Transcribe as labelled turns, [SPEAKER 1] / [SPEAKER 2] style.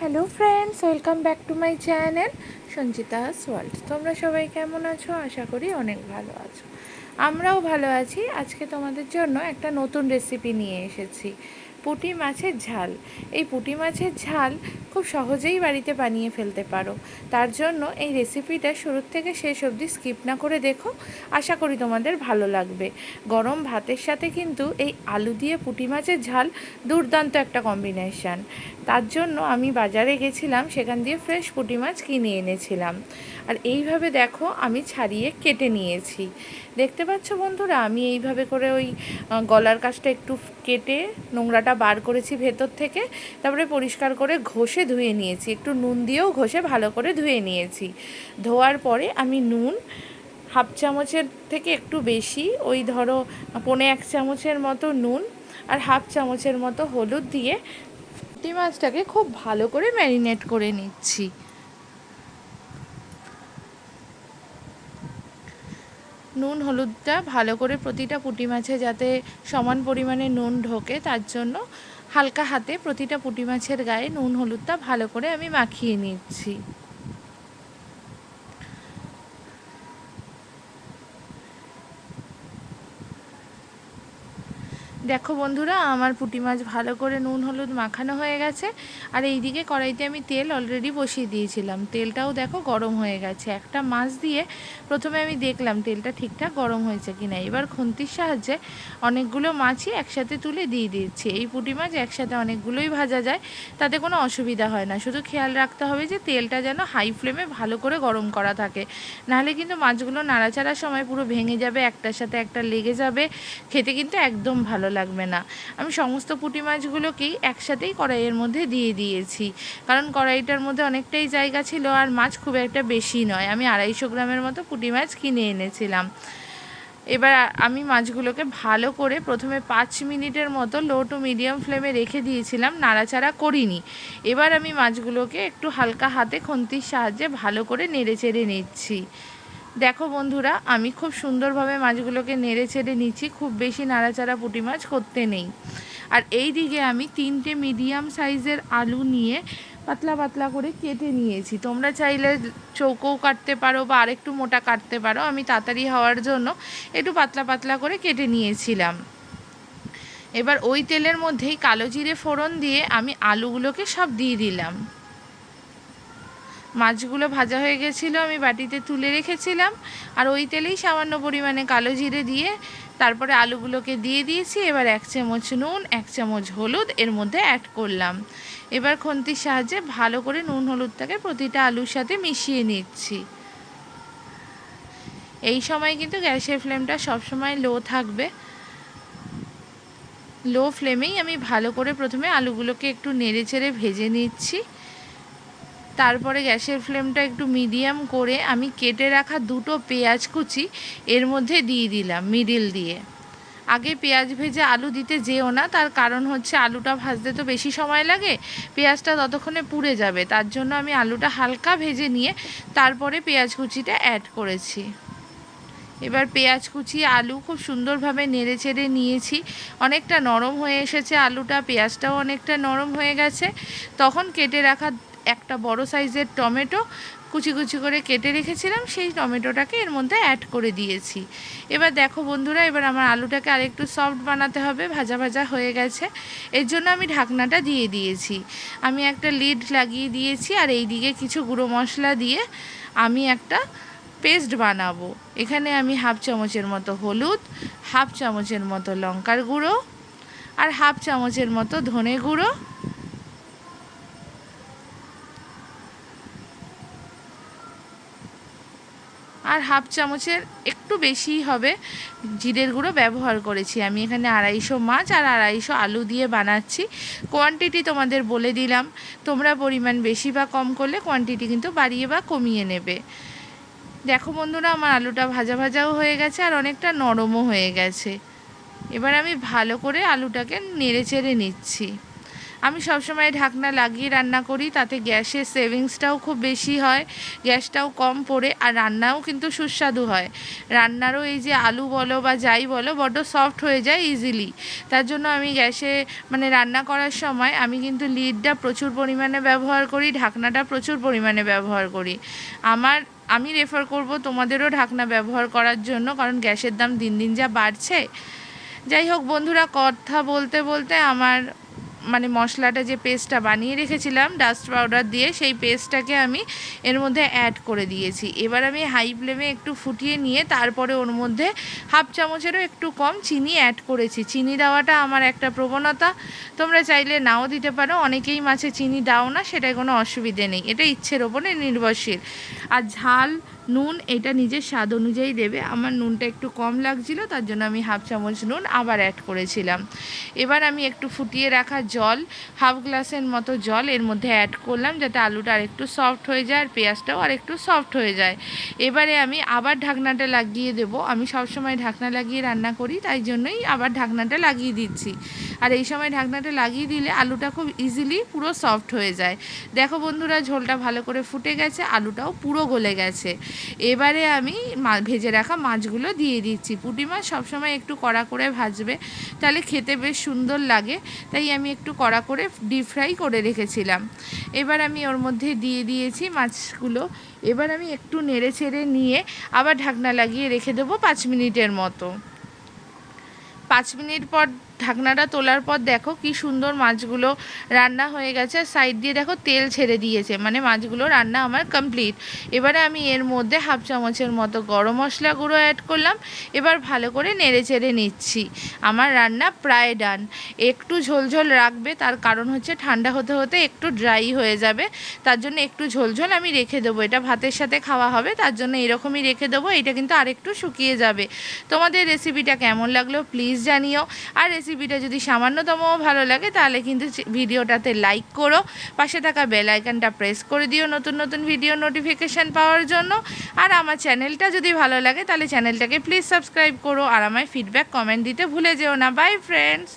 [SPEAKER 1] Hello friends welcome back to my channel Sanchita's world তোমরা সবাই কেমন আছো? আশা করি অনেক ভালো আছো। আমরাও ভালো আছি। আজকে তোমাদের জন্য একটা নতুন রেসিপি নিয়ে এসেছি। পুঁটি মাছের ঝাল। এই পুঁটি মাছের ঝাল খুব সহজেই বাড়িতে বানিয়ে ফেলতে পারো। তার জন্য এই রেসিপিটা শুরুর থেকে শেষ অবধি স্কিপ না করে দেখো। আশা করি তোমাদের ভালো লাগবে। গরম ভাতের সাথে কিন্তু এই আলু দিয়ে পুঁটি মাছের ঝাল দুর্দান্ত একটা কম্বিনেশান তার জন্য আমি বাজারে গেছিলাম, সেখান দিয়ে ফ্রেশ পুঁটি মাছ কিনে এনেছিলাম। আর এইভাবে দেখো আমি ছাড়িয়ে কেটে নিয়েছি। দেখতে পাচ্ছ বন্ধুরা, আমি এইভাবে করে ওই গলার কাছটা একটু কেটে নোংরাটা বার করেছি ভেতর থেকে, তারপরে পরিষ্কার করে ঘষে ধুয়ে নিয়েছি। একটু নুন দিয়েও ঘষে ভালো করে ধুয়ে নিয়েছি। ধোয়ার পরে আমি নুন হাফ চামচের থেকে একটু বেশি, ওই ধরো পনে এক চামচের মতো নুন আর হাফ চামচের মতো হলুদ দিয়ে পুঁটি মাছটাকে খুব ভালো করে ম্যারিনেট করে নিচ্ছি। নুন, হলুদটা ভালো করে প্রতিটা পুঁটি মাছে যাতে সমান পরিমাণে নুন ঢোকে, তার জন্য হালকা হাতে প্রতিটা পুঁটি মাছের গায়ে নুন, হলুদটা ভালো করে আমি মাখিয়ে নিচ্ছি। দেখো বন্ধুরা, আমার পুঁটি মাছ ভালো করে নুন, হলুদ মাখানো হয়ে গেছে। আর এইদিকে কড়াইতে আমি তেল অলরেডি বসিয়ে দিয়েছিলাম। তেলটাও দেখো গরম হয়ে গেছে। একটা মাছ দিয়ে প্রথমে আমি দেখলাম তেলটা ঠিকঠাক গরম হয়েছে কিনা। এবার খুন্তির সাহায্যে অনেকগুলো মাছই একসাথে তুলে দিয়ে দিচ্ছি। এই পুঁটি মাছ একসাথে অনেকগুলোই ভাজা যায়, তাতে কোনো অসুবিধা হয় না। শুধু খেয়াল রাখতে হবে যে তেলটা যেন হাই ফ্লেমে ভালো করে গরম করা থাকে। নাহলে কিন্তু মাছগুলো নাড়াচাড়ার সময় পুরো ভেঙে যাবে, একটার সাথে একটা লেগে যাবে। খেতে কিন্তু একদম ভালো লাগবে না। আমি সমস্ত পুঁটি মাছগুলোকেই একসাথেই কড়াইয়ের মধ্যে দিয়ে দিয়েছি। কারণ কড়াইটার মধ্যে অনেকটাই জায়গা ছিল আর মাছ খুব একটা বেশি নয়। আমি আড়াইশো গ্রামের মতো পুঁটি মাছ কিনে এনেছিলাম। এবার আমি মাছগুলোকে ভালো করে প্রথমে পাঁচ মিনিটের মতো লো টু মিডিয়াম ফ্লেমে রেখে দিয়েছিলাম, নাড়াচাড়া করিনি। এবার আমি মাছগুলোকে একটু হালকা হাতে খন্তির সাহায্যে ভালো করে নেড়ে চেড়ে নিচ্ছি। দেখো বন্ধুরা, আমি খুব সুন্দরভাবে মাছগুলোকে নেড়ে ছেড়ে নিচ্ছি, খুব বেশি নাড়াচাড়া পুঁটি মাছ করতে নেই। আর এই দিকে আমি তিনটে মিডিয়াম সাইজের আলু নিয়ে পাতলা পাতলা করে কেটে নিয়েছি। তোমরা চাইলে চৌকোও কাটতে পারো বা আরেকটু মোটা কাটতে পারো, আমি তাড়াতাড়ি হওয়ার জন্য একটু পাতলা পাতলা করে কেটে নিয়েছিলাম। এবার ওই তেলের মধ্যেই কালো জিরে ফোড়ন দিয়ে আমি আলুগুলোকে সব দিয়ে দিলাম। মাছগুলো ভাজা হয়ে গেছিল, আমি বাটিতে তুলে রেখেছিলাম। আর ওই তেলেই সামান্য পরিমাণে কালো জিরে দিয়ে তারপরে আলুগুলোকে দিয়ে দিয়েছি। এবার এক চামচ নুন, এক চামচ হলুদ এর মধ্যে অ্যাড করলাম। এবার খন্তির সাহায্যে ভালো করে নুন হলুদটাকে প্রতিটা আলুর সাথে মিশিয়ে নিচ্ছি। এই সময় কিন্তু গ্যাসের ফ্লেমটা সবসময় লো থাকবে। লো ফ্লেমেই আমি ভালো করে প্রথমে আলুগুলোকে একটু নেড়ে চেড়ে ভেজে নিচ্ছি। তারপরে গ্যাসের ফ্লেমটা একটু মিডিয়াম করে আমি কেটে রাখা দুটো পেঁয়াজ কুচি এর মধ্যে দিয়ে দিলাম, মিডিল দিয়ে। আগে পেঁয়াজ ভেজে আলু দিতে যেও না, তার কারণ হচ্ছে আলুটা ভাজতে তো বেশি সময় লাগে, পেঁয়াজটা ততক্ষণে পুড়ে যাবে, তার জন্য আমি আলুটা হালকা ভেজে নিয়ে তারপরে পেঁয়াজ কুচিটা অ্যাড করেছি। এবার পেঁয়াজ কুচি, আলু খুব সুন্দরভাবে নেড়ে চেড়ে নিয়েছি, অনেকটা নরম হয়ে এসেছে আলুটা, পেঁয়াজটাও অনেকটা নরম হয়ে গেছে, তখন কেটে রাখা একটা বড় সাইজের টমেটো কুচি কুচি করে কেটে রেখেছিলাম, সেই টমেটোটাকে এর মধ্যে অ্যাড করে দিয়েছি। এবার দেখো বন্ধুরা, এবার আমার আলুটাকে আরেকটু সফট বানাতে হবে, ভাজা ভাজা হয়ে গেছে। এর জন্য আমি ঢাকনাটা দিয়ে দিয়েছি। আমি একটা লিড লাগিয়ে দিয়েছি, আর এই দিকে কিছু গুঁড়ো মশলা দিয়ে আমি একটা পেস্ট বানাবো। এখানে আমি হাফ চামচের মতো হলুদ হাফ চামচের মতো লঙ্কার গুঁড়ো, আর হাফ চামচের মতো ধনে গুঁড়ো আর হাফ চামচের একটু বেশি হবে। জিরের গুঁড়ো ব্যবহার করেছি। আমি এখানে আড়াইশো মাছ আর আড়াইশো আলু দিয়ে বানাচ্ছি। কোয়ান্টিটি তোমাদের বলে দিলাম। তোমরা পরিমাণ বেশি বা কম করলে কোয়ান্টিটি কিন্তু বাড়িয়ে বা কমিয়ে নেবে। দেখো বন্ধুরা, আমার আলুটা ভাজা ভাজাও হয়ে গেছে আর অনেকটা নরমও হয়ে গেছে। এবার আমি ভালো করে আলুটাকে নেড়ে চেড়ে নিচ্ছি। আমি সবসময় ঢাকনা লাগিয়ে রান্না করি, তাতে গ্যাসের সেভিংসটাও খুব বেশি হয়, গ্যাসটাও কম পড়ে আর রান্নাও কিন্তু সুস্বাদু হয়। রান্নারও এই যে আলু বলো বা যাই বলো, বড্ড সফট হয়ে যায় ইজিলি তার জন্য আমি গ্যাসে মানে রান্না করার সময় আমি কিন্তু লিডটা প্রচুর পরিমাণে ব্যবহার করি, ঢাকনাটা প্রচুর পরিমাণে ব্যবহার করি। আমার, আমি রেফার করব তোমাদেরও ঢাকনা ব্যবহার করার জন্য, কারণ গ্যাসের দাম দিন দিন যা বাড়ছে। যাই হোক বন্ধুরা, কথা বলতে বলতে আমার মানে মশলাটা যে পেস্টটা বানিয়ে রেখেছিলাম ডাস্ট পাউডার দিয়ে সেই পেস্টটাকে আমি এর মধ্যে অ্যাড করে দিয়েছি। এবার আমি হাই ফ্লেমে একটু ফুটিয়ে নিয়ে তারপরে ওর মধ্যে হাফ চামচেরও একটু কম চিনি অ্যাড করেছি। চিনি দেওয়াটা আমার একটা প্রবণতা। তোমরা চাইলে নাও দিতে পারো, অনেকেই মাছে চিনি দাও না সেটাই কোনো অসুবিধে নেই। এটা ইচ্ছের ওপরে নির্ভরশীল। আর ঝাল নুন এটা নিজের স্বাদ অনুযায়ী দেবে। আমার নুনটা একটু কম লাগছিল, তার জন্য আমি হাফ চামচ নুন আবার অ্যাড করেছিলাম। এবার আমি একটু ফুটিয়ে রাখা জল, হাফ গ্লাসের মতো জল এর মধ্যে অ্যাড করলাম যাতে আলুটা আর একটু সফট হয়ে যায় আর পেঁয়াজটাও আর একটু সফট হয়ে যায়। এবারে আমি আবার ঢাকনাটা লাগিয়ে দেব। আমি সবসময় ঢাকনা লাগিয়ে রান্না করি, তাই জন্যই আবার ঢাকনাটা লাগিয়ে দিচ্ছি। আর এই সময় ঢাকনাটা লাগিয়ে দিলে আলুটা খুব ইজিলি পুরো সফট হয়ে যায়। দেখো বন্ধুরা, ঝোলটা ভালো করে ফুটে গেছে, আলুটাও পুরো গলে গেছে। এবারে আমি ভেজে রাখা মাছগুলো দিয়ে দিচ্ছি। পুঁটি মাছ সবসময় একটু কড়া করে ভাজবে, তাহলে খেতে বেশ সুন্দর লাগে। তাই আমি একটু কড়া করে ডিপ ফ্রাই করে রেখেছিলাম। এবার আমি ওর মধ্যে দিয়ে দিয়েছি মাছগুলো। এবার আমি একটু নেড়ে ছেড়ে নিয়ে আবার ঢাকনা লাগিয়ে রেখে দেবো পাঁচ মিনিটের মতো। পাঁচ মিনিট পর ঢাকনাটা তোলার পর দেখো কি সুন্দর মাছগুলো রান্না হয়ে গেছে। সাইড দিয়ে দেখো তেল ছেড়ে দিয়েছে মানে মাছগুলো রান্না আমার কমপ্লিট এবারে আমি এর মধ্যে হাফ চামচের মতো গরম মশলা গুঁড়ো অ্যাড করলাম। এবার ভালো করে নেড়ে চেড়ে নিচ্ছি। আমার রান্না প্রায় ডান একটু ঝোলঝোল রাখবে, তার কারণ হচ্ছে ঠান্ডা হতে হতে একটু ড্রাই হয়ে যাবে। তার জন্য একটু ঝোলঝোল আমি রেখে দেবো। এটা ভাতের সাথে খাওয়া হবে, তার জন্য এরকমই রেখে দেবো। এটা কিন্তু আরেকটু শুকিয়ে যাবে। তোমাদের রেসিপিটা কেমন লাগল প্লিজ জানিও। আর রেসিপিটা যদি সামান্যতম ভালো লাগে, তাহলে কিন্তু ভিডিওটাতে লাইক করো। পাশে থাকা বেল আইকনটা প্রেস করে দিও নতুন নতুন ভিডিও নোটিফিকেশান পাওয়ার জন্য। আর আমার চ্যানেলটা যদি ভালো লাগে, তাহলে চ্যানেলটাকে প্লিজ সাবস্ক্রাইব করো। আর আমায় ফিডব্যাক কমেন্ট দিতে ভুলে যেও না। By friends